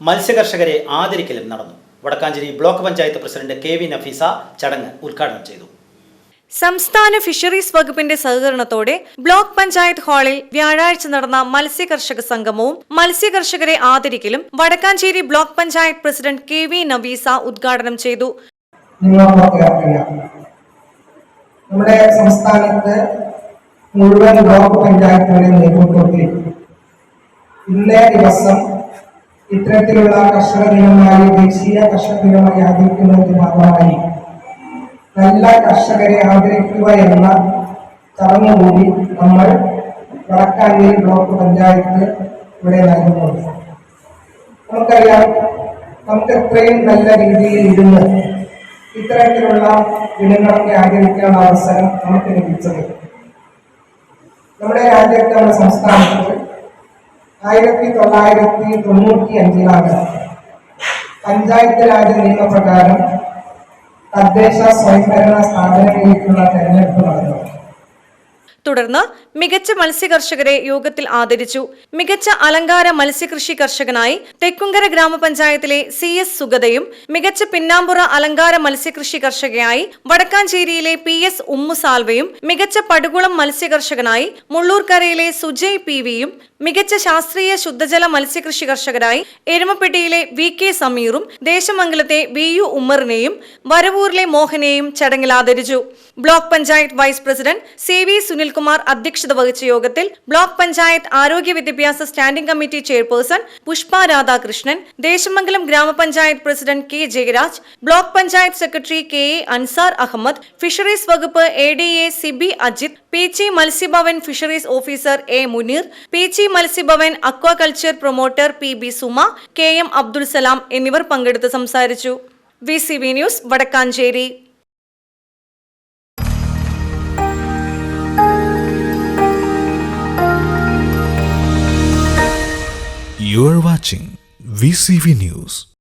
മത്സ്യകർഷകരെ ആദരിക്കലും നടന്നു. Vadakkancherry block panchayat president K V Nafeesa ചടങ്ങ് ഉദ്ഘാടനം ചെയ്തു. സംസ്ഥാന ഫിഷറീസ് വകുപ്പിന്റെ സഹകരണത്തോടെ ബ്ലോക്ക് പഞ്ചായത്ത് ഹാളിൽ വ്യാഴാഴ്ച നടന്ന മത്സ്യകർഷക സംഗമവും മത്സ്യകർഷകരെ ആദരിക്കലും Vadakkancherry block panchayat president K V Naveesa ഉദ്ഘാടനം ചെയ്തു. നമ്മുടെ സംസ്ഥാനത്ത് മുഴുവൻ ബ്ലോക്ക് പഞ്ചായത്തുകളുടെ നേതൃത്വത്തിൽ ഇന്നേ ദിവസം ഇത്തരത്തിലുള്ള കർഷക ദിനമായി ദേശീയ കർഷക ദിനമായി ആചരിക്കുന്നതിന്റെ ഭാഗമായി നല്ല കർഷകരെ ആദരിക്കുക എന്ന ചടങ്ങ് കൂടി നമ്മൾ വടക്കാഞ്ചേരി ബ്ലോക്ക് പഞ്ചായത്ത് ഇവിടെ നൽകുന്നുണ്ട്. നമുക്കറിയാം നമുക്ക് എത്രയും നല്ല രീതിയിൽ ഇരുന്ന് ഇത്തരത്തിലുള്ള ദിനങ്ങളൊക്കെ ആചരിക്കാനുള്ള അവസരം നമുക്ക് ലഭിച്ചത്. നമ്മുടെ രാജ്യത്തെ നമ്മുടെ സംസ്ഥാനത്ത് ആയിരത്തി തൊള്ളായിരത്തി തൊണ്ണൂറ്റി അഞ്ചിലാണ് പഞ്ചായത്ത് രാജ് നിയമപ്രകാരം തദ്ദേശ സ്വയംഭരണ സ്ഥാപനങ്ങളിലേക്കുള്ള തെരഞ്ഞെടുപ്പ് നടന്നു. തുടർന്ന് മികച്ച മത്സ്യകർഷകരെ യോഗത്തിൽ ആദരിച്ചു. മികച്ച അലങ്കാര മത്സ്യകൃഷി കർഷകനായി തെക്കുങ്കര ഗ്രാമപഞ്ചായത്തിലെ സി എസ് സുഗതയും മികച്ച പിന്നാമ്പുറ അലങ്കാര മത്സ്യകൃഷി കർഷകയായി വടക്കാഞ്ചേരിയിലെ പി എസ് ഉമ്മുസാൽവയും മികച്ച പടുകുളം മത്സ്യകർഷകനായി മുള്ളൂർക്കരയിലെ സുജയ് പി വിയും മികച്ച ശാസ്ത്രീയ ശുദ്ധജല മത്സ്യകൃഷി കർഷകരായി എരുമപ്പെട്ടിയിലെ വി കെ സമീറും ദേശമംഗലത്തെ വി യു ഉമ്മറിനെയും വരവൂരിലെ മോഹനെയും ചടങ്ങിൽ ആദരിച്ചു. Block panchayat vice president C V Sunilkumar അധ്യക്ഷത വഹിച്ച യോഗത്തിൽ ബ്ലോക്ക് പഞ്ചായത്ത് ആരോഗ്യ വിദ്യാഭ്യാസ standing committee chairperson Pushpa Radhakrishnan Desamangalam ഗ്രാമപഞ്ചായത്ത് president K Jayaraj block panchayat secretary K A Ansar Ahammed fisheries വകുപ്പ് A D A Sibi Ajith P ചി Matsyabhavan fisheries officer A Muneer Peechi Matsyabhavan aquaculture promoter P B Suma K M Abdul Salam എന്നിവർ പങ്കെടുത്ത് സംസാരിച്ചു V C V news Vadakkancherry You are watching VCV News.